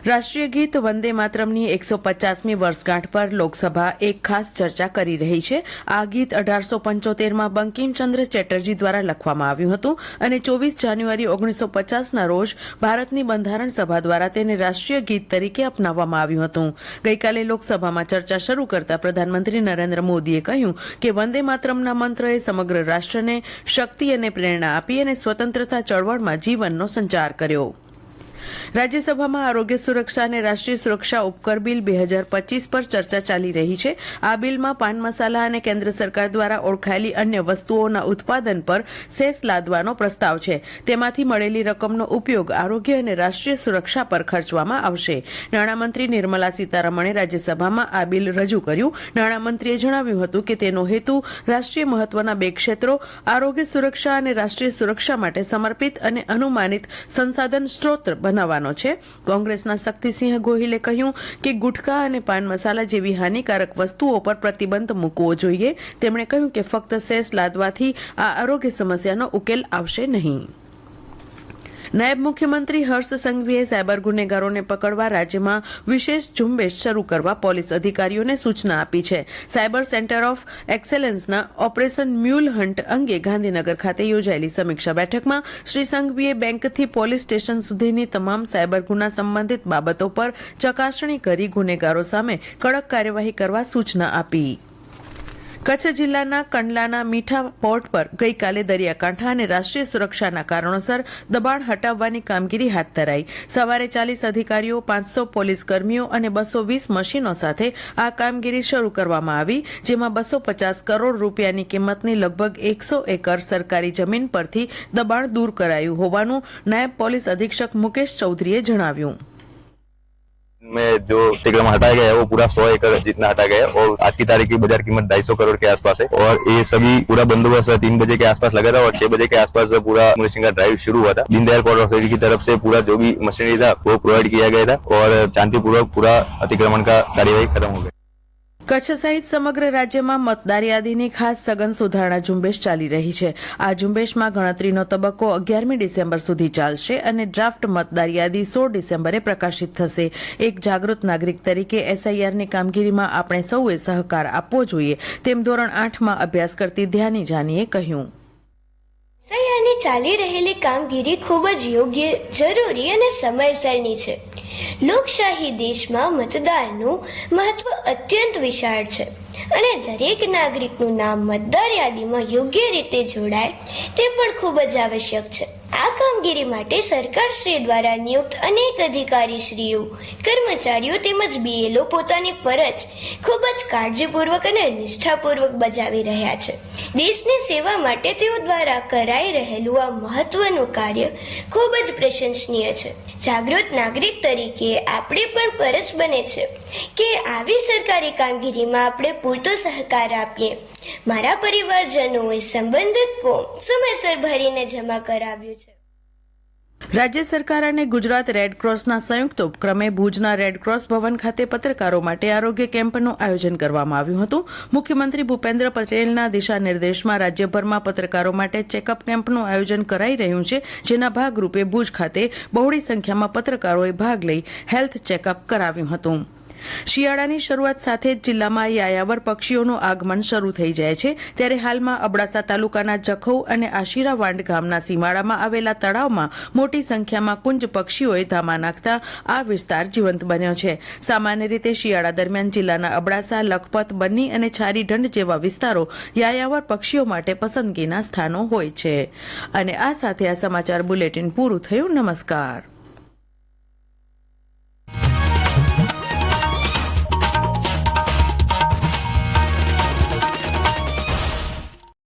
રાષ્ટ્રીય ગીત વંદે માતરમની એકસો પચાસમી વર્ષગાંઠ પર લોકસભા એક ખાસ ચર્ચા કરી રહી છે. આ ગીત અઢારસો પંચોતેરમાં બંકિમચંદ્ર ચેટર્જી દ્વારા લખવામાં આવ્યું હતું અને ચોવીસ જાન્યુઆરી ઓગણીસો પચાસના રોજ ભારતની બંધારણ સભા દ્વારા તેને રાષ્ટ્રીય ગીત તરીકે અપનાવવામાં આવ્યું હતું. ગઈકાલે લોકસભામાં ચર્ચા શરૂ કરતા પ્રધાનમંત્રી નરેન્દ્ર મોદીએ કહ્યું કે વંદે માતરમના મંત્રએ સમગ્ર રાષ્ટ્રને શક્તિ અને પ્રેરણા આપી અને સ્વતંત્રતા ચળવળમાં જીવનનો સંચાર કર્યો. રાજ્યસભામાં આરોગ્ય સુરક્ષા અને રાષ્ટ્રીય સુરક્ષા ઉપકર બિલ બે હજાર પચીસ પર ચર્ચા ચાલી રહી છે. આ બિલમાં પાન મસાલા અને કેન્દ્ર સરકાર દ્વારા ઓળખાયેલી અન્ય વસ્તુઓના ઉત્પાદન પર સેસ લાદવાનો પ્રસ્તાવ છે. તેમાંથી મળેલી રકમનો ઉપયોગ આરોગ્ય અને રાષ્ટ્રીય સુરક્ષા પર ખર્ચવામાં આવશે. નાણામંત્રી નિર્મલા સીતારમણે રાજ્યસભામાં આ બિલ રજૂ કર્યું. નાણામંત્રીએ જણાવ્યું હતું કે તેનો હેતુ રાષ્ટ્રીય મહત્વના બે ક્ષેત્રો, આરોગ્ય સુરક્ષા અને રાષ્ટ્રીય સુરક્ષા માટે સમર્પિત અને અનુમાનિત સંસાધન સ્ત્રોત બનાવવાનો છે. કોંગ્રેસના શક્તિસિંહ ગોહિલે કહ્યું કે ગુટખા અને પાન મસાલા જેવી હાનિકારક વસ્તુઓ પર પ્રતિબંધ મૂકવો જોઈએ. તેમણે કહ્યું કે ફક્ત સેસ લાદવાથી આ આરોગ્ય સમસ્યાનો ઉકેલ આવશે નહીં. નાયબ મુખ્યમંત્રી હર્ષ સંઘવીએ સાયબર ગુનેગારોને પકડવા રાજ્યમાં વિશેષ ઝુંબેશ શરૂ કરવા પોલીસ અધિકારીઓને સૂચના આપી છે. સાયબર સેન્ટર ઓફ એક્સેલન્સના ઓપરેશન મ્યુલ હન્ટ અંગે ગાંધીનગર ખાતે યોજાયેલી સમીક્ષા બેઠકમાં શ્રી સંઘવીએ બેંકથી પોલીસ સ્ટેશન સુધીની તમામ સાયબર ગુના સંબંધિત બાબતો પર ચકાસણી કરી ગુનેગારો સામે કડક કાર્યવાહી કરવા સૂચના આપી. કચ્છ જિલ્લાના કંડલાના મીઠા પોર્ટ પર ગઈકાલે દરિયાકાંઠા અને રાષ્ટ્રીય સુરક્ષાના કારણોસર દબાણ હટાવવાની કામગીરી હાથ ધરાઈ. સવારે ચાલીસ અધિકારીઓ, પાંચસો પોલીસ કર્મીઓ અને બસો વીસ મશીનો સાથે આ કામગીરી શરૂ કરવામાં આવી, જેમાં બસો પચાસ કરોડ રૂપિયાની કિંમતની લગભગ એકસો એકર સરકારી જમીન પરથી દબાણ દૂર કરાયું હોવાનું નાયબ પોલીસ અધિક્ષક મુકેશ ચૌધરીએ જણાવ્યું. में जो अतिक्रमण हटाया गया है, वो पूरा सौ एकड़ जितना हटा गया है और आज की तारीख की बाज़ार कीमत ढाई सौ करोड़ के आसपास है। और ये सभी पूरा बंदोबस्त तीन बजे के आसपास लगा था और छह बजे के आसपास पूरा मुनिशिंग का ड्राइव शुरू हुआ था। दीनदयाल पोर्ट अथॉरिटी की तरफ़ से पूरा जो भी मशीनरी था, वो प्रोवाइड किया गया था और शांतिपूर्वक पूरा अतिक्रमण का कार्यवाही खत्म हो गई કચ્છ સહિત સમગ્ર રાજ્યમાં મતદાર યાદીની ખાસ સઘન સુધારણા ઝુંબેશ ચાલી રહી છે. આ ઝુંબેશમાં ગણતરીનો તબક્કો અગિયારમી ડિસેમ્બર સુધી ચાલશે અને ડ્રાફ્ટ મતદાર યાદી સોળ ડિસેમ્બરે પ્રકાશિત થશે. એક જાગૃત નાગરિક તરીકે એસઆઈઆરની કામગીરીમાં આપણે સૌએ સહકાર આપવો જોઈએ. તેમ ધોરણ આઠમાં અભ્યાસ કરતી ધ્યાની જાનીએ કહ્યું. ચાલી રહેલી કામગીરી ખૂબ જ યોગ્ય, જરૂરી અને સમયસરની છે. લોકશાહી દેશમાં મતદારનું મહત્વ અત્યંત વિશાળ છે અને દરેક નાગરિકનું નામ મતદાર યાદીમાં યોગ્ય રીતે જોડાય તે પણ ખૂબ જ આવશ્યક છે. આ કામગીરી માટે સરકાર શ્રી દ્વારા નિયુક્ત અનેક અધિકારીશ્રીઓ, કર્મચારીઓ તેમજ બીએલઓ પોતાની ફરજ ખૂબ જ કાળજીપૂર્વક અને નિષ્ઠાપૂર્વક બજાવી રહ્યા છે. દેશની સેવા માટે તેઓ દ્વારા કરાઈ રહેલું આ મહત્વનું કાર્ય ખૂબ જ પ્રશંસનીય છે. જાગૃત નાગરિક તરીકે આપણે પણ ફરજ બને છે કે આવી સરકારી કામગીરીમાં આપણે પૂરતો સહકાર આપીએ. મારા પરિવારજનોએ સંબંધિત ફોર્મ સમયસર ભરીને જમા કરાવ્યું છે. રાજ્ય સરકાર અને ગુજરાત રેડક્રોસના સંયુક્ત ઉપક્રમે ભુજના રેડક્રોસ ભવન ખાતે પત્રકારો માટે આરોગ્ય કેમ્પનું આયોજન કરવામાં આવ્યું હતું. મુખ્યમંત્રી ભૂપેન્દ્ર પટેલના દિશા નિર્દેશમાં રાજ્યભરમાં પત્રકારો માટે ચેકઅપ કેમ્પનું આયોજન કરાઈ રહ્યું છે, જેના ભાગરૂપે ભુજ ખાતે બહોળી સંખ્યામાં પત્રકારોએ ભાગ લઈ હેલ્થ ચેકઅપ કરાવ્યું હતું. શિયાળાની શરૂઆત સાથે જ જિલ્લામાં યાયાવર પક્ષીઓનું આગમન શરૂ થઈ જાય છે. ત્યારે હાલમાં અબડાસા તાલુકાના જખૌ અને આશીરાવાંડ ગામના સીમાડામાં આવેલા તળાવમાં મોટી સંખ્યામાં કુંજ પક્ષીઓએ ધામા નાખતા આ વિસ્તાર જીવંત બન્યો છે. સામાન્ય રીતે શિયાળા દરમિયાન જિલ્લાના અબડાસા, લખપત, બન્ની અને છારીઢંઢ જેવા વિસ્તારો યાયાવર પક્ષીઓ માટે પસંદગીના સ્થાનો હોય છે. અને આ સાથે આ સમાચાર બુલેટિન પૂરું થયું. નમસ્કાર.